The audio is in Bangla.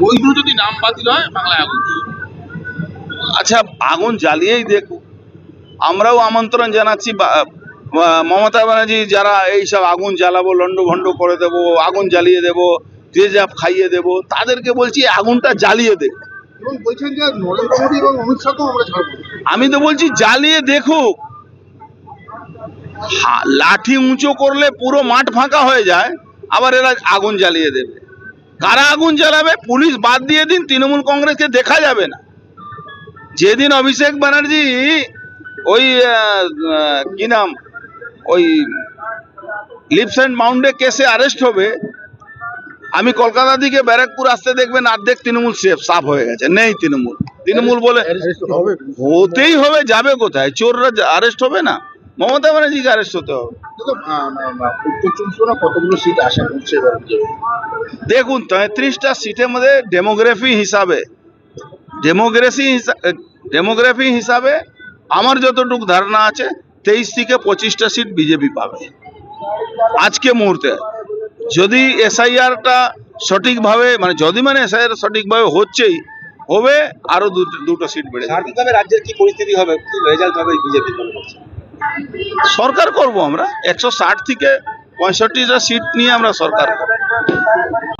বৈধ যদি নাম বাতিল হয় বাংলায় আগুন আচ্ছা আগুন জ্বালিয়েই দেখুক। আমরাও আমন্ত্রণ জানাচ্ছি মমতা ব্যানার্জি যারা এইসব আগুন জ্বালাবো লন্ড ভন্ড করে দেব আগুন জ্বালিয়ে দেব তেজাব খাইয়ে দেব তাদেরকে বলছি আগুনটা জ্বালিয়ে দেব এবং বলছেন যে নরেন্দ্র মোদী এবং অমিত শাহকেও আমরা ছাড়বো। আমি তো বলছি জ্বালিয়ে দেখুক। হা- লাঠি উঁচু করলে পুরো মাঠ ফাঁকা হয়ে যায় আবার এরা আগুন জ্বালিয়ে দেবে। কারা আগুন জ্বালাবে? পুলিশ বাদ দিয়ে দিন তৃণমূল কংগ্রেসকে দেখা যাবে না। যেদিন অভিষেক ব্যানার্জি ওই কি নাম? ওই লিপস অ্যান্ড মাউন্টে কেসে অ্যারেস্ট হবে। আমি কলকাতা থেকে ব্যারাকপুর আসতে দেখবেন অর্ধেক তৃণমূল সেফ সাফ হয়ে গেছে। নেই তৃণমূল। তৃণমূল বলে হবে। হতেই হবে যাবে কোথায়? চোররা আরেস্ট হবে না? মমতা ব্যানার্জিকে আরেস্ট হতে হবে। কতগুলো সিট আশা করছে দেখুন তেত্রিশটা সিটের মধ্যে ডেমোগ্রাফি হিসাবে ডেমোগ্রেসি ডেমোগ্রাফি হিসাবে আমার যতটুকু ধারণা আছে তেইশ থেকে পঁচিশটা সিট বিজেপি পাবে। আজকে মুহূর্তে যদি এসআইআরটা সঠিকভাবে মানে যদি মানে এসআইআর সঠিকভাবে হচ্ছেই হবে আরও দুটো দুটো সিট বেড়ে রাজ্যের কি পরিস্থিতি হবে কি রেজাল্ট হবে বিজেপি সরকার করব আমরা। একশো ষাট থেকে পঁয়ষট্টিটা সিট নিয়ে আমরা সরকার করব।